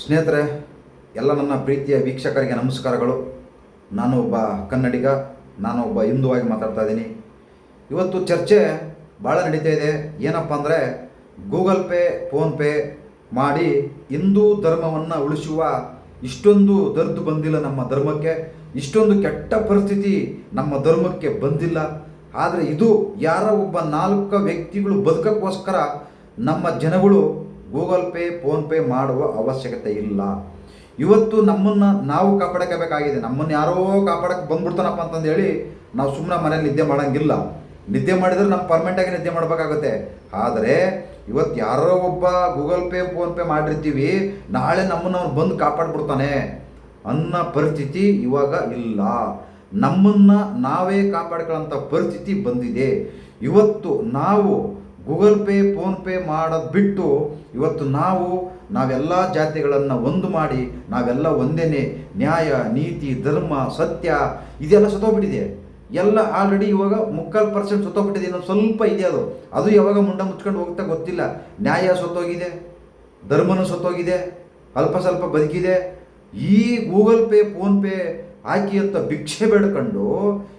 ಸ್ನೇಹಿತರೆ, ಎಲ್ಲ ನನ್ನ ಪ್ರೀತಿಯ ವೀಕ್ಷಕರಿಗೆ ನಮಸ್ಕಾರಗಳು. ನಾನು ಒಬ್ಬ ಕನ್ನಡಿಗ, ನಾನು ಒಬ್ಬ ಹಿಂದುವಾಗಿ ಮಾತಾಡ್ತಾ ಇದ್ದೀನಿ. ಇವತ್ತು ಚರ್ಚೆ ಭಾಳ ನಡೀತಾ ಇದೆ. ಏನಪ್ಪ ಅಂದರೆ, ಗೂಗಲ್ ಪೇ ಫೋನ್ಪೇ ಮಾಡಿ ಹಿಂದೂ ಧರ್ಮವನ್ನು ಉಳಿಸುವ ಇಷ್ಟೊಂದು ದರ್ದು ಬಂದಿಲ್ಲ ನಮ್ಮ ಧರ್ಮಕ್ಕೆ. ಇಷ್ಟೊಂದು ಕೆಟ್ಟ ಪರಿಸ್ಥಿತಿ ನಮ್ಮ ಧರ್ಮಕ್ಕೆ ಬಂದಿಲ್ಲ. ಆದರೆ ಇದು ಯಾರ ಒಬ್ಬ ನಾಲ್ಕು ವ್ಯಕ್ತಿಗಳು ಬದುಕಕ್ಕೋಸ್ಕರ ನಮ್ಮ ಜನಗಳು ಗೂಗಲ್ ಪೇ ಫೋನ್ಪೇ ಮಾಡುವ ಅವಶ್ಯಕತೆ ಇಲ್ಲ. ಇವತ್ತು ನಮ್ಮನ್ನು ನಾವು ಕಾಪಾಡ್ಕೋಬೇಕಾಗಿದೆ. ನಮ್ಮನ್ನು ಯಾರೋ ಕಾಪಾಡಕ್ಕೆ ಬಂದ್ಬಿಡ್ತಾನಪ್ಪ ಅಂತಂದು ಹೇಳಿ ನಾವು ಸುಮ್ಮನೆ ಮನೇಲಿ ನಿದ್ದೆ ಮಾಡೋಂಗಿಲ್ಲ. ನಿದ್ದೆ ಮಾಡಿದ್ರೆ ನಾವು ಪರ್ಮನೆಂಟಾಗಿ ನಿದ್ದೆ ಮಾಡಬೇಕಾಗುತ್ತೆ. ಆದರೆ ಇವತ್ತು ಯಾರೋ ಒಬ್ಬ ಗೂಗಲ್ ಪೇ ಫೋನ್ಪೇ ಮಾಡಿರ್ತೀವಿ. ನಾಳೆ ನಮ್ಮನ್ನು ಅವ್ನು ಬಂದು ಕಾಪಾಡ್ಬಿಡ್ತಾನೆ ಅನ್ನೋ ಪರಿಸ್ಥಿತಿ ಇವಾಗ ಇಲ್ಲ. ನಮ್ಮನ್ನು ನಾವೇ ಕಾಪಾಡ್ಕೊಳ್ಳೋಂಥ ಪರಿಸ್ಥಿತಿ ಬಂದಿದೆ. ಇವತ್ತು ನಾವು ಗೂಗಲ್ ಪೇ ಫೋನ್ಪೇ ಮಾಡೋದು ಬಿಟ್ಟು ಇವತ್ತು ನಾವು, ನಾವೆಲ್ಲ ಜಾತಿಗಳನ್ನು ಒಂದು ಮಾಡಿ, ನಾವೆಲ್ಲ ಒಂದೇನೆ ನ್ಯಾಯ, ನೀತಿ, ಧರ್ಮ, ಸತ್ಯ ಇದೆಲ್ಲ ಸತ್ತೋಗ್ಬಿಟ್ಟಿದೆ. ಎಲ್ಲ ಆಲ್ರೆಡಿ ಇವಾಗ ಮುಕ್ಕಾಲು ಪರ್ಸೆಂಟ್ ಸತ್ತೋಗ್ಬಿಟ್ಟಿದೆ ಇನ್ನೊಂದು ಸ್ವಲ್ಪ ಇದೆ ಅದು. ಅದು ಯಾವಾಗ ಮುಂಡ ಮುಚ್ಕೊಂಡು ಹೋಗ್ತಾ ಗೊತ್ತಿಲ್ಲ. ನ್ಯಾಯ ಸತ್ತೋಗಿದೆ, ಧರ್ಮನೂ ಸತ್ತೋಗಿದೆ, ಅಲ್ಪ ಸ್ವಲ್ಪ ಬದುಕಿದೆ. ಈ ಗೂಗಲ್ ಪೇ ಫೋನ್ಪೇ ಹಾಕಿ ಅಂತ ಭಿಕ್ಷೆ ಬೇಡ್ಕೊಂಡು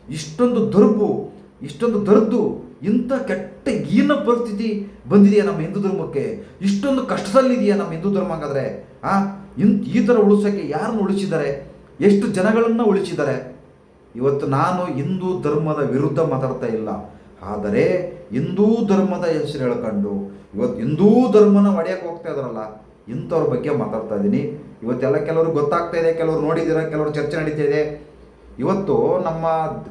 ಇಷ್ಟೊಂದು ದುರ್ಬು ಇಷ್ಟೊಂದು ದರ್ದು ಇಂಥ ಕೆಟ್ಟ ಈನ ಪರಿಸ್ಥಿತಿ ಬಂದಿದೆಯಾ ನಮ್ಮ ಹಿಂದೂ ಧರ್ಮಕ್ಕೆ? ಇಷ್ಟೊಂದು ಕಷ್ಟದಲ್ಲಿದೆಯಾ ನಮ್ಮ ಹಿಂದೂ ಧರ್ಮ ಹಾಗಾದರೆ ಆ? ಇನ್ ಈ ಥರ ಉಳಿಸೋಕ್ಕೆ ಯಾರನ್ನು ಉಳಿಸಿದ್ದಾರೆ? ಎಷ್ಟು ಜನಗಳನ್ನು ಉಳಿಸಿದ್ದಾರೆ? ಇವತ್ತು ನಾನು ಹಿಂದೂ ಧರ್ಮದ ವಿರುದ್ಧ ಮಾತಾಡ್ತಾ ಇಲ್ಲ. ಆದರೆ ಹಿಂದೂ ಧರ್ಮದ ಹೆಸರು ಹೇಳ್ಕೊಂಡು ಇವತ್ತು ಹಿಂದೂ ಧರ್ಮನ ಒಡೆಯೋಕೆ ಹೋಗ್ತಾ ಇದಾರಲ್ಲ ಇಂಥವ್ರ ಬಗ್ಗೆ ಮಾತಾಡ್ತಾ ಇದ್ದೀನಿ. ಇವತ್ತೆಲ್ಲ ಕೆಲವರು ಗೊತ್ತಾಗ್ತಾ ಇದೆ, ಕೆಲವರು ನೋಡಿದ್ದೀರ, ಕೆಲವರು ಚರ್ಚೆ ನಡೀತಾ ಇದೆ. ಇವತ್ತು ನಮ್ಮ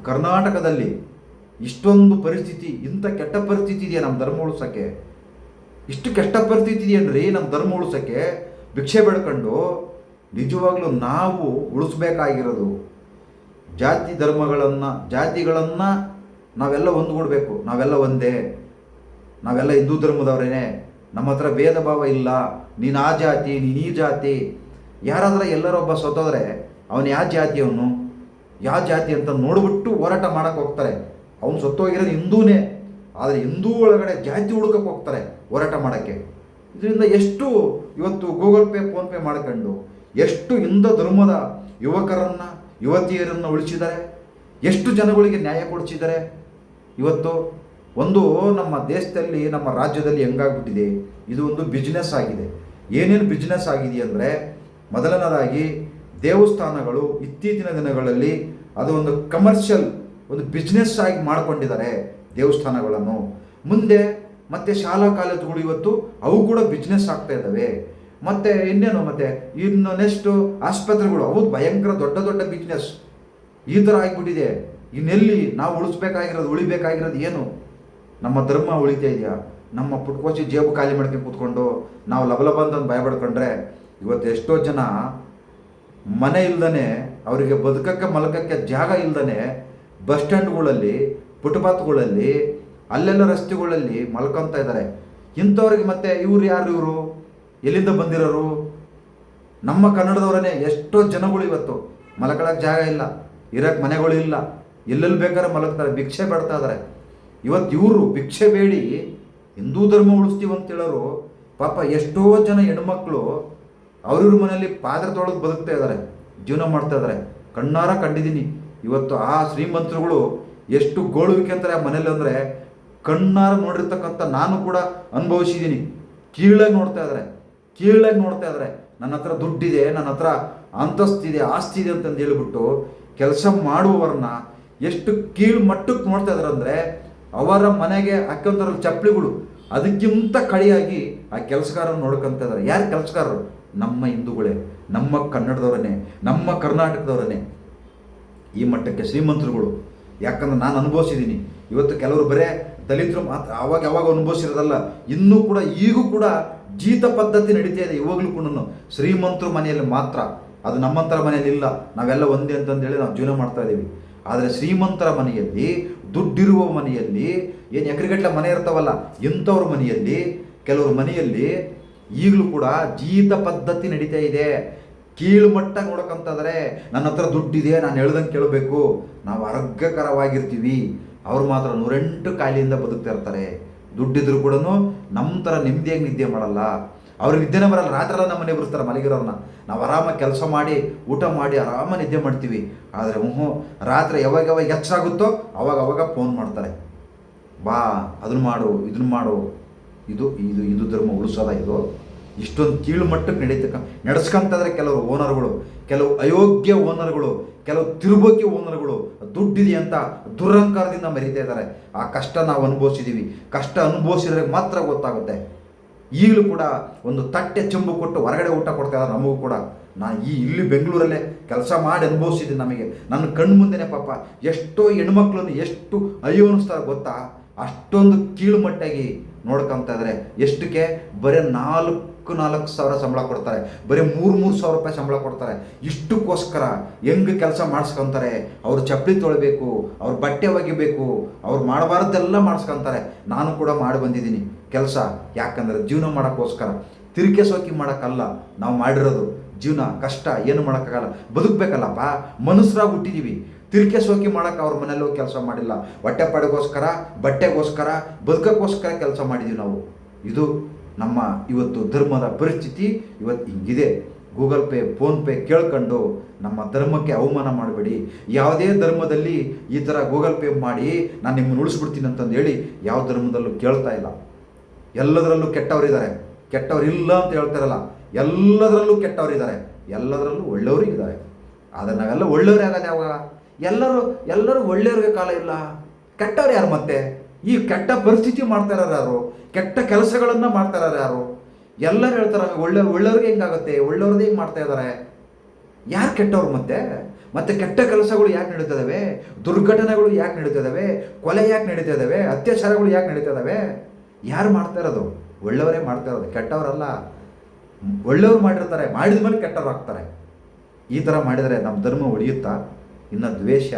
ಕರ್ನಾಟಕದಲ್ಲಿ ಇಷ್ಟೊಂದು ಪರಿಸ್ಥಿತಿ, ಇಂಥ ಕೆಟ್ಟ ಪರಿಸ್ಥಿತಿ ಇದೆಯಾ ನಮ್ಮ ಧರ್ಮ ಉಳಿಸೋಕ್ಕೆ? ಇಷ್ಟು ಕೆಟ್ಟ ಪರಿಸ್ಥಿತಿ ಇದೆಯೇನ್ರಿ ನಮ್ಮ ಧರ್ಮ ಉಳಿಸೋಕ್ಕೆ? ಭಿಕ್ಷೆ ಬೆಳ್ಕೊಂಡು ನಿಜವಾಗ್ಲೂ ನಾವು ಉಳಿಸ್ಬೇಕಾಗಿರೋದು ಜಾತಿ ಧರ್ಮಗಳನ್ನು, ಜಾತಿಗಳನ್ನು ನಾವೆಲ್ಲ ಒಂದುಗೂಡಬೇಕು ನಾವೆಲ್ಲ ಒಂದೇ. ನಾವೆಲ್ಲ ಹಿಂದೂ ಧರ್ಮದವರೇನೆ. ನಮ್ಮ ಹತ್ರ ಭೇದ ಭಾವ ಇಲ್ಲ. ನೀನು ಆ ಜಾತಿ, ನೀನು ಈ ಜಾತಿ. ಯಾರಾದ್ರೆ ಎಲ್ಲರೊಬ್ಬ ಸತ್ತೋದ್ರೆ ಅವನು ಯಾವ ಜಾತಿ ಅವನು ಯಾವ ಜಾತಿ ಅಂತ ನೋಡ್ಬಿಟ್ಟು ಹೋರಾಟ ಮಾಡೋಕ್ಕೆ ಹೋಗ್ತಾರೆ. ಅವನು ಸತ್ತೋಗಿರೋದು ಹಿಂದೂನೇ. ಆದರೆ ಹಿಂದೂ ಒಳಗಡೆ ಜಾತಿ ಹುಡುಕಕ್ಕೆ ಹೋಗ್ತಾರೆ ಹೋರಾಟ ಮಾಡೋಕ್ಕೆ. ಇದರಿಂದ ಎಷ್ಟು ಇವತ್ತು ಗೂಗಲ್ ಪೇ ಫೋನ್ಪೇ ಮಾಡ್ಕೊಂಡು ಎಷ್ಟು ಹಿಂದೂ ಧರ್ಮದ ಯುವಕರನ್ನು, ಯುವತಿಯರನ್ನು ಉಳಿಸಿದ್ದಾರೆ? ಎಷ್ಟು ಜನಗಳಿಗೆ ನ್ಯಾಯ ಕೊಡಿಸಿದ್ದಾರೆ? ಇವತ್ತು ಒಂದು ನಮ್ಮ ದೇಶದಲ್ಲಿ, ನಮ್ಮ ರಾಜ್ಯದಲ್ಲಿ ಹೆಂಗಾಗ್ಬಿಟ್ಟಿದೆ? ಇದು ಒಂದು ಬಿಸ್ನೆಸ್ ಆಗಿದೆ. ಏನೇನು ಬಿಸ್ನೆಸ್ ಆಗಿದೆ ಅಂದರೆ ಮೊದಲನೇದಾಗಿ ದೇವಸ್ಥಾನಗಳು ಇತ್ತೀಚಿನ ದಿನಗಳಲ್ಲಿ ಅದು ಒಂದು ಕಮರ್ಷಿಯಲ್ ಒಂದು ಬಿಸ್ನೆಸ್ ಆಗಿ ಮಾಡಿಕೊಂಡಿದ್ದಾರೆ ದೇವಸ್ಥಾನಗಳನ್ನು. ಮುಂದೆ ಮತ್ತೆ ಶಾಲಾ ಕಾಲೇಜುಗಳು ಇವತ್ತು, ಅವು ಕೂಡ ಬಿಸ್ನೆಸ್ ಆಗ್ತಾ ಇದ್ದಾವೆ. ಮತ್ತೆ ಇನ್ನೇನು, ಮತ್ತೆ ಇನ್ನು ನೆಕ್ಸ್ಟು ಆಸ್ಪತ್ರೆಗಳು ಅವು ಭಯಂಕರ ದೊಡ್ಡ ದೊಡ್ಡ ಬಿಸ್ನೆಸ್ ಈ ಥರ ಆಗಿಬಿಟ್ಟಿದೆ. ಇನ್ನೆಲ್ಲಿ ನಾವು ಉಳಿಸ್ಬೇಕಾಗಿರೋದು, ಉಳಿಬೇಕಾಗಿರೋದು ಏನು? ನಮ್ಮ ಧರ್ಮ ಉಳಿತಾ ಇದೆಯಾ? ನಮ್ಮ ಪುಟ್ಕೋಚಿ ಜೇಬು ಖಾಲಿ ಮಾಡ್ಕೊಂಡು ಕೂತ್ಕೊಂಡು ನಾವು ಲಬಲಬ ಅಂತ ಭಯ ಪಡ್ಕೊಂಡ್ರೆ ಇವತ್ತು ಎಷ್ಟೋ ಜನ ಮನೆ ಇಲ್ದನೆ, ಅವರಿಗೆ ಬದುಕಕ್ಕೆ ಮಲಕಕ್ಕೆ ಜಾಗ ಇಲ್ದನೆ ಬಸ್ ಸ್ಟ್ಯಾಂಡ್ಗಳಲ್ಲಿ, ಫುಟ್ಪಾತ್ಗಳಲ್ಲಿ, ಅಲ್ಲೆಲ್ಲ ರಸ್ತೆಗಳಲ್ಲಿ ಮಲ್ಕೊತಾ ಇದ್ದಾರೆ. ಇಂಥವ್ರಿಗೆ ಮತ್ತೆ ಇವ್ರು ಯಾರು ಇವರು? ಎಲ್ಲಿಂದ ಬಂದಿರೋರು? ನಮ್ಮ ಕನ್ನಡದವರೇ ಎಷ್ಟೋ ಜನಗಳು ಇವತ್ತು ಮಲಗಳಕ್ಕೆ ಜಾಗ ಇಲ್ಲ ಇರಕ್ಕೆ ಮನೆಗಳು ಇಲ್ಲ, ಎಲ್ಲೆಲ್ಲಿ ಬೇಕಾದ್ರೆ ಮಲಗ್ತಾರೆ ಭಿಕ್ಷೆ ಬೇಡ್ತಾ ಇದ್ದಾರೆ. ಇವತ್ತು ಇವರು ಭಿಕ್ಷೆ ಬೇಡಿ, ಹಿಂದೂ ಧರ್ಮ ಉಳಿಸ್ತೀವಿ ಅಂತ ಹೇಳೋರು, ಪಾಪ ಎಷ್ಟೋ ಜನ ಹೆಣ್ಮಕ್ಳು ಅವ್ರಿವ್ರ ಮನೆಯಲ್ಲಿ ಪಾತ್ರೆ ತೊಳೆದು ಬದುಕ್ತಾ ಇದ್ದಾರೆ, ಜೀವನ ಮಾಡ್ತಾ ಇದ್ದಾರೆ. ಕಣ್ಣಾರ ಕಂಡಿದ್ದೀನಿ. ಇವತ್ತು ಆ ಶ್ರೀಮಂತರುಗಳು ಎಷ್ಟು ಗೋಳುವಿಕೆ ಅಂತಾರೆ ಆ ಮನೇಲಿ ಅಂದರೆ ಕಣ್ಣಾರು ನೋಡಿರ್ತಕ್ಕಂಥ ನಾನು ಕೂಡ ಅನುಭವಿಸಿದ್ದೀನಿ. ಕೀಳಾಗಿ ನೋಡ್ತಾ ಇದ್ದಾರೆ ಕೀಳಾಗಿ ನೋಡ್ತಾ ಇದ್ದಾರೆ ನನ್ನ ಹತ್ರ ದುಡ್ಡಿದೆ, ನನ್ನ ಹತ್ರ ಅಂತಸ್ತಿದೆ ಆಸ್ತಿ ಇದೆ ಅಂತಂದು ಹೇಳ್ಬಿಟ್ಟು ಕೆಲಸ ಮಾಡುವವರನ್ನ ಎಷ್ಟು ಕೀಳು ಮಟ್ಟಕ್ಕೆ ನೋಡ್ತಾ ಇದ್ದಾರೆ ಅಂದರೆ ಅವರ ಮನೆಗೆ ಹಾಕೊಂತಾರಲ್ಲ ಚಪ್ಪಲಿಗಳು, ಅದಕ್ಕಿಂತ ಕಳಿಯಾಗಿ ಆ ಕೆಲಸಗಾರನ ನೋಡ್ಕೊಂತ ಇದ್ದಾರೆ ಯಾರು ಕೆಲಸಗಾರರು? ನಮ್ಮ ಹಿಂದೂಗಳೇ, ನಮ್ಮ ಕನ್ನಡದವರನ್ನೇ, ನಮ್ಮ ಕರ್ನಾಟಕದವರನ್ನೇ. ಈ ಮಟ್ಟಕ್ಕೆ ಶ್ರೀಮಂತರುಗಳು. ಯಾಕಂದ್ರೆ ನಾನು ಅನುಭವಿಸಿದ್ದೀನಿ ಇವತ್ತು ಕೆಲವರು ಬರೇ ದಲಿತರು ಮಾತ್ರ ಅವಾಗ ಯಾವಾಗ ಅನುಭವಿಸಿರೋದಲ್ಲ, ಇನ್ನೂ ಕೂಡ ಈಗೂ ಕೂಡ ಜೀತ ಪದ್ಧತಿ ನಡೀತಾ ಇದೆ ಇವಾಗಲೂ ಕೂಡ ಶ್ರೀಮಂತರ ಮನೆಯಲ್ಲಿ ಮಾತ್ರ. ಅದು ನಮ್ಮಂತರ ಮನೆಯಲ್ಲಿ ಇಲ್ಲ. ನಾವೆಲ್ಲ ಒಂದೇ ಅಂತಂದೇಳಿ ನಾವು ಜೀವನ ಮಾಡ್ತಾ ಇದ್ದೀವಿ. ಆದರೆ ಶ್ರೀಮಂತರ ಮನೆಯಲ್ಲಿ, ದುಡ್ಡಿರುವ ಮನೆಯಲ್ಲಿ, ಏನು ಎಕರೆಗಟ್ಟಲೆ ಮನೆ ಇರ್ತಾವಲ್ಲ, ಇಂಥವ್ರ ಮನೆಯಲ್ಲಿ, ಕೆಲವ್ರ ಮನೆಯಲ್ಲಿ ಈಗಲೂ ಕೂಡ ಜೀತ ಪದ್ಧತಿ ನಡೀತಾ ಇದೆ. ಕೀಳು ಮಟ್ಟ ನೋಡಕ್ಕಂತಂದರೆ ನನ್ನ ಹತ್ರ ದುಡ್ಡಿದೆ ನಾನು ಹೇಳ್ದಂಗೆ ಕೇಳಬೇಕು. ನಾವು ಆರೋಗ್ಯಕರವಾಗಿರ್ತೀವಿ. ಅವ್ರು ಮಾತ್ರ ನೂರೆಂಟು ಕಾಯಿಲೆಯಿಂದ ಬದುಕ್ತಾ ಇರ್ತಾರೆ. ದುಡ್ಡಿದ್ರು ಕೂಡ ನಮ್ಮ ಥರ ನೆಮ್ಮದಿಯಾಗಿ ನಿದ್ದೆ ಮಾಡಲ್ಲ. ಅವ್ರು ನಿದ್ದೆನೇ ಬರಲ್ಲ. ರಾತ್ರಿ ನಮ್ಮ ಮನೆ ಬರ್ತಾರೆ ಮಲಗಿರೋರನ್ನ ನಾವು ಆರಾಮಾಗಿ ಕೆಲಸ ಮಾಡಿ, ಊಟ ಮಾಡಿ ಆರಾಮಾಗಿ ನಿದ್ದೆ ಮಾಡ್ತೀವಿ. ಆದರೆ ಹ್ಞೂ ರಾತ್ರಿ ಯಾವಾಗ ಯಾವಾಗ ಹೆಚ್ಚಾಗುತ್ತೋ ಅವಾಗ ಅವಾಗ ಫೋನ್ ಮಾಡ್ತಾರೆ. ಬಾ ಅದನ್ನು ಮಾಡು ಇದನ್ನು ಮಾಡು. ಇದು ಇದು ಇದು ಧರ್ಮ ಉಳಿಸೋದ ಇದು. ಇಷ್ಟೊಂದು ಕೀಳು ಮಟ್ಟಕ್ಕೆ ನಡೀತಕ್ಕ ನಡೆಸ್ಕೊಂತಂದ್ರೆ ಕೆಲವರು ಓನರ್ಗಳು, ಕೆಲವು ಅಯೋಗ್ಯ ಓನರ್ಗಳು, ಕೆಲವು ತಿರುಬೋಕಿ ಓನರ್ಗಳು ದುಡ್ಡಿದೆ ಅಂತ ದುರಹಂಕಾರದಿಂದ ಮರಿತಾ ಇದ್ದಾರೆ. ಆ ಕಷ್ಟ ನಾವು ಅನುಭವಿಸಿದ್ದೀವಿ ಕಷ್ಟ ಅನುಭವಿಸಿದ್ರೆ ಮಾತ್ರ ಗೊತ್ತಾಗುತ್ತೆ. ಈಗಲೂ ಕೂಡ ಒಂದು ತಟ್ಟೆ ಚೆಂಬು ಕೊಟ್ಟು ಹೊರಗಡೆ ಊಟ ಕೊಡ್ತಾ ಇದ್ದಾರೆ ನಮಗೂ ಕೂಡ. ನಾನು ಈ ಇಲ್ಲಿ ಬೆಂಗಳೂರಲ್ಲೇ ಕೆಲಸ ಮಾಡಿ ಅನುಭವಿಸಿದ್ದೀನಿ ನಮಗೆ. ನನ್ನ ಕಣ್ಣು ಮುಂದೆನೇ ಪಾಪ ಎಷ್ಟೋ ಹೆಣ್ಮಕ್ಳನ್ನು ಎಷ್ಟು ಅಯ್ಯೋ ಅನ್ನಿಸ್ತಾರೆ ಗೊತ್ತಾ? ಅಷ್ಟೊಂದು ಕೀಳುಮಟ್ಟಾಗಿ ನೋಡ್ಕೊಂತ ಇದ್ದಾರೆ. ಎಷ್ಟಕ್ಕೆ? ಬರೀ ನಾಲ್ಕು ನಾಲ್ಕು ಸಾವಿರ ಸಂಬಳ ಕೊಡ್ತಾರೆ. ಬರೀ ಮೂರು ಮೂರು ಸಾವಿರ ರೂಪಾಯಿ ಸಂಬಳ ಕೊಡ್ತಾರೆ. ಇಷ್ಟಕ್ಕೋಸ್ಕರ ಹೆಂಗೆ ಕೆಲಸ ಮಾಡಿಸ್ಕೊಂತಾರೆ? ಅವ್ರು ಚಪ್ಪಲಿ ತೊಳಬೇಕು, ಅವ್ರ ಬಟ್ಟೆ ಒಗಿಬೇಕು, ಅವ್ರು ಮಾಡಬಾರ್ದೆಲ್ಲ ಮಾಡಿಸ್ಕೊಂತಾರೆ. ನಾನು ಕೂಡ ಮಾಡಿ ಬಂದಿದ್ದೀನಿ ಕೆಲಸ. ಯಾಕಂದರೆ ಜೀವನ ಮಾಡೋಕ್ಕೋಸ್ಕರ. ತಿರುಕೆ ಸೋಕಿ ಮಾಡೋಕ್ಕಲ್ಲ. ನಾವು ಮಾಡಿರೋದು ಜೀವನ, ಕಷ್ಟ, ಏನು ಮಾಡೋಕ್ಕಾಗಲ್ಲ. ಬದುಕಬೇಕಲ್ಲಪ್ಪ. ಮನುಷ್ಯರಾಗಿ ಹುಟ್ಟಿದ್ದೀವಿ ತಿರುಕೆ ಸೋಕಿ ಮಾಡೋಕೆ ಅವ್ರ ಮನೇಲೂ ಕೆಲಸ ಮಾಡಿಲ್ಲ. ಹೊಟ್ಟೆ ಪಾಡಿಗೋಸ್ಕರ, ಬಟ್ಟೆಗೋಸ್ಕರ, ಬದುಕೋಕ್ಕೋಸ್ಕರ ಕೆಲಸ ಮಾಡಿದ್ದೀವಿ ನಾವು. ಇದು ನಮ್ಮ ಇವತ್ತು ಧರ್ಮದ ಪರಿಸ್ಥಿತಿ ಇವತ್ತು ಹಿಂಗಿದೆ. ಗೂಗಲ್ ಪೇ ಫೋನ್ಪೇ ಕೇಳ್ಕೊಂಡು ನಮ್ಮ ಧರ್ಮಕ್ಕೆ ಅವಮಾನ ಮಾಡಬೇಡಿ. ಯಾವುದೇ ಧರ್ಮದಲ್ಲಿ ಈ ಥರ ಗೂಗಲ್ ಪೇ ಮಾಡಿ ನಾನು ನಿಮ್ಮನ್ನು ಉಳಿಸ್ಬಿಡ್ತೀನಿ ಅಂತಂದು ಹೇಳಿ ಯಾವ ಧರ್ಮದಲ್ಲೂ ಕೇಳ್ತಾ ಇಲ್ಲ. ಎಲ್ಲದರಲ್ಲೂ ಕೆಟ್ಟವರಿದ್ದಾರೆ. ಕೆಟ್ಟವ್ರು ಇಲ್ಲ ಅಂತ ಹೇಳ್ತಾರಲ್ಲ, ಎಲ್ಲದರಲ್ಲೂ ಕೆಟ್ಟವರಿದ್ದಾರೆ. ಎಲ್ಲದರಲ್ಲೂ ಒಳ್ಳೆಯವರು ಇದ್ದಾರೆ. ಆದರೆ ನಾವೆಲ್ಲ ಒಳ್ಳೆಯವರೇ ಆಗೋದು ಯಾವಾಗ? ಎಲ್ಲರೂ ಎಲ್ಲರೂ ಒಳ್ಳೆಯವ್ರಿಗೆ ಕಾಲ ಇಲ್ಲ. ಕೆಟ್ಟವ್ರು ಯಾರು ಮತ್ತೆ? ಈ ಕೆಟ್ಟ ಪರಿಸ್ಥಿತಿ ಮಾಡ್ತಾ ಇರೋರು ಯಾರು? ಕೆಟ್ಟ ಕೆಲಸಗಳನ್ನು ಮಾಡ್ತಾ ಯಾರು? ಎಲ್ಲರೂ ಹೇಳ್ತಾರೆ, ಒಳ್ಳೆ, ಒಳ್ಳೆಯವ್ರಿಗೆ ಹೆಂಗಾಗುತ್ತೆ? ಒಳ್ಳೆಯವ್ರದ್ದು ಹೆಂಗೆ ಮಾಡ್ತಾ ಇದ್ದಾರೆ ಯಾರು ಕೆಟ್ಟವ್ರು ಮತ್ತೆ ಮತ್ತೆ ಕೆಟ್ಟ ಕೆಲಸಗಳು ಯಾಕೆ ನಡೀತಿದ್ದಾವೆ ದುರ್ಘಟನೆಗಳು ಯಾಕೆ ನಡೀತಿದ್ದಾವೆ ಕೊಲೆ ಯಾಕೆ ನಡೀತಾ ಅತ್ಯಾಚಾರಗಳು ಯಾಕೆ ನಡೀತಾ ಯಾರು ಮಾಡ್ತಾ ಇರೋದು? ಒಳ್ಳೆಯವರೇ ಮಾಡ್ತಾ ಇರೋದು, ಕೆಟ್ಟವರಲ್ಲ. ಒಳ್ಳೆಯವ್ರು ಮಾಡಿರ್ತಾರೆ, ಮಾಡಿದ ಮೇಲೆ ಕೆಟ್ಟವ್ರು ಆಗ್ತಾರೆ. ಈ ಥರ ಮಾಡಿದರೆ ನಮ್ಮ ಧರ್ಮ ಉಳಿಯುತ್ತಾ ಇನ್ನು ದ್ವೇಷ,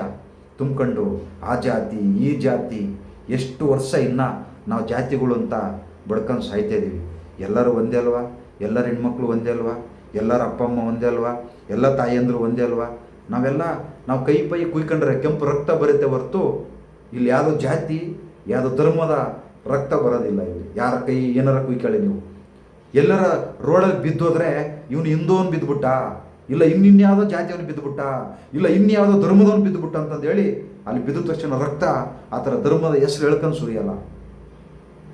ತುಂಬಿಕೊಂಡು ಆ ಜಾತಿ, ಈ ಜಾತಿ ಎಷ್ಟು ವರ್ಷ ಇನ್ನೂ ನಾವು ಜಾತಿಗಳು ಅಂತ ಬಡ್ಕೊಂಡು ಸಾಯ್ತಾ ಇದ್ದೀವಿ ಎಲ್ಲರೂ ಒಂದೇ ಅಲ್ವಾ? ಎಲ್ಲರ ಹೆಣ್ಮಕ್ಳು ಒಂದೇ ಅಲ್ವಾ? ಎಲ್ಲರ ಅಪ್ಪ ಅಮ್ಮ ಒಂದೇ ಅಲ್ವಾ? ಎಲ್ಲ ತಾಯಿಯಂದ್ರು ಒಂದೇ ಅಲ್ವಾ? ನಾವೆಲ್ಲ, ನಾವು ಕೈ ಪೈ ಕುಯ್ಕೊಂಡ್ರೆ ಕೆಂಪು ರಕ್ತ ಬರುತ್ತೆ ಹೊರತು ಇಲ್ಲಿ ಯಾವುದೋ ಜಾತಿ, ಯಾವುದೋ ಧರ್ಮದ ರಕ್ತ ಬರೋದಿಲ್ಲ ಇಲ್ಲಿ. ಯಾರ ಕೈ, ಏನಾರ ಕುಯ್ಕೊಳ್ಳಿ ನೀವು. ಎಲ್ಲರ ರೋಡಲ್ಲಿ ಬಿದ್ದೋದ್ರೆ ಇವನು ಹಿಂದೋನ್ ಬಿದ್ದುಬಿಟ್ಟ ಇಲ್ಲ ಇನ್ನಿನ್ಯಾವುದೋ ಜಾತಿಯವನು ಬಿದ್ದುಬಿಟ್ಟ, ಇಲ್ಲ ಇನ್ಯಾವುದೋ ಧರ್ಮದವನು ಬಿದ್ದುಬಿಟ್ಟ ಅಂತಂದು ಹೇಳಿ ಅಲ್ಲಿ ಬಿದ್ದ ತಕ್ಷಣ ರಕ್ತ ಆ ಥರ ಧರ್ಮದ ಹೆಸರು ಹೇಳ್ಕೊಂಡು ಸುರಿಯಲ್ಲ.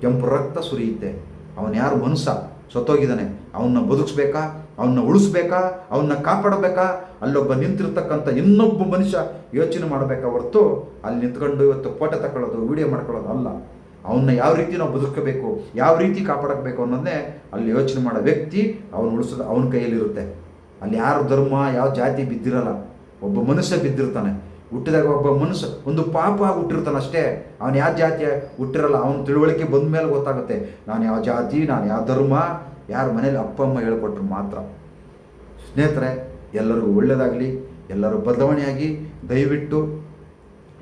ಕೆಂಪು ರಕ್ತ ಸುರಿಯುತ್ತೆ. ಅವನು ಯಾರು ಮನುಷ್ಯ? ಸತ್ತೋಗಿದ್ದಾನೆ. ಅವನ್ನ ಬದುಕಿಸ್ಬೇಕಾ? ಅವನ್ನ ಉಳಿಸ್ಬೇಕಾ? ಅವನ್ನ ಕಾಪಾಡಬೇಕಾ? ಅಲ್ಲೊಬ್ಬ ನಿಂತಿರ್ತಕ್ಕಂಥ ಇನ್ನೊಬ್ಬ ಮನುಷ್ಯ ಯೋಚನೆ ಮಾಡಬೇಕಾ ಹೊರತು ಅಲ್ಲಿ ನಿಂತ್ಕೊಂಡು ಇವತ್ತು ಫೋಟೋ ತಗೊಳ್ಳೋದು ವಿಡಿಯೋ ಮಾಡ್ಕೊಳ್ಳೋದು ಅಲ್ಲ. ಅವನ್ನ ಯಾವ ರೀತಿ ನಾವು ಬದುಕಬೇಕು, ಯಾವ ರೀತಿ ಕಾಪಾಡಬೇಕು ಅನ್ನೋದನ್ನೇ ಅಲ್ಲಿ ಯೋಚನೆ ಮಾಡೋ ವ್ಯಕ್ತಿ ಅವನು ಉಳಿಸೋದು, ಅವನ ಕೈಯಲ್ಲಿರುತ್ತೆ. ಅಲ್ಲಿ ಯಾರು ಧರ್ಮ, ಯಾವ ಜಾತಿ ಬಿದ್ದಿರಲ್ಲ, ಒಬ್ಬ ಮನುಷ್ಯ ಬಿದ್ದಿರ್ತಾನೆ. ಹುಟ್ಟಿದಾಗ ಒಬ್ಬ ಮನುಷ್ಯ, ಒಂದು ಪಾಪ ಹುಟ್ಟಿರ್ತಾನೆ ಅಷ್ಟೇ. ಅವನು ಯಾವ ಜಾತಿ ಹುಟ್ಟಿರಲ್ಲ, ಅವನ ತಿಳುವಳಿಕೆ ಬಂದ ಮೇಲೆ ಗೊತ್ತಾಗುತ್ತೆ. ನಾನು ಯಾವ ಜಾತಿ, ನಾನು ಯಾವ ಧರ್ಮ, ಯಾರ ಮನೇಲಿ ಅಪ್ಪ, ಅಮ್ಮ ಹೇಳ್ಕೊಟ್ರು ಮಾತ್ರ. ಸ್ನೇಹಿತರೆ, ಎಲ್ಲರಿಗೂ ಒಳ್ಳೆಯದಾಗಲಿ ಎಲ್ಲರೂ ಬದಲಾವಣೆಯಾಗಿ ದಯವಿಟ್ಟು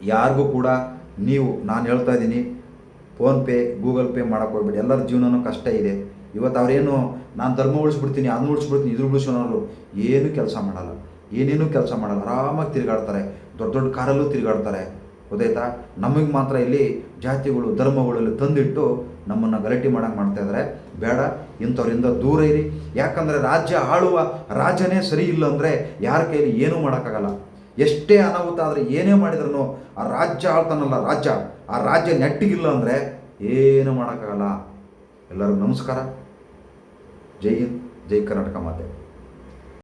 ಯಾರಿಗೂ ಕೂಡ ನೀವು, ನಾನು ಹೇಳ್ತಾ ಇದ್ದೀನಿ, ಫೋನ್ಪೇ, ಗೂಗಲ್ ಪೇ ಮಾಡೋಕ್ಕೆ ಹೋಗ್ಬೇಡಿ. ಎಲ್ಲರ ಜೀವನನೂ ಕಷ್ಟ ಇದೆ. ಇವತ್ತು ಅವರೇನು, ನಾನು ಧರ್ಮ ಉಳಿಸ್ಬಿಡ್ತೀನಿ, ಅದನ್ನ ಉಳಿಸ್ಬಿಡ್ತೀನಿ, ಇದ್ರ ಉಳಿಸೋನವರು ಏನೂ ಕೆಲಸ ಮಾಡಲ್ಲ. ಏನೇನೂ ಕೆಲಸ ಮಾಡಲ್ಲ. ಆರಾಮಾಗಿ ತಿರುಗಾಡ್ತಾರೆ. ದೊಡ್ಡ ದೊಡ್ಡ ಕಾರಲ್ಲೂ ತಿರುಗಾಡ್ತಾರೆ. ಗೊತ್ತಾಯ್ತಾ? ನಮಗೆ ಮಾತ್ರ ಇಲ್ಲಿ ಜಾತಿಗಳು, ಧರ್ಮಗಳಲ್ಲಿ ತಂದಿಟ್ಟು ನಮ್ಮನ್ನು ಗಲಾಟೆ ಮಾಡ್ತಾ ಇದ್ದಾರೆ ಬೇಡ, ಇಂಥವ್ರಿಂದ ದೂರ ಇರಿ. ಯಾಕಂದರೆ ರಾಜ್ಯ ಆಳುವ ರಾಜನೇ ಸರಿ ಇಲ್ಲ ಅಂದರೆ ಯಾರ ಕೈಲಿ ಏನೂ ಮಾಡೋಕ್ಕಾಗಲ್ಲ. ಎಷ್ಟೇ ಅನಾಹುತ ಆದರೆ ಏನೇ ಮಾಡಿದ್ರು ಆ ರಾಜ್ಯ ಆಳ್ತಾನಲ್ಲ ರಾಜ್ಯ. ಆ ರಾಜ್ಯ ನೆಟ್ಟಿಗಿಲ್ಲ ಅಂದರೆ ಏನು ಮಾಡೋಕ್ಕಾಗಲ್ಲ. ಎಲ್ಲರಿಗೂ ನಮಸ್ಕಾರ. ಜೈ ಹಿಂದ್ ಜೈ ಕರ್ನಾಟಕ ಮಾತೆ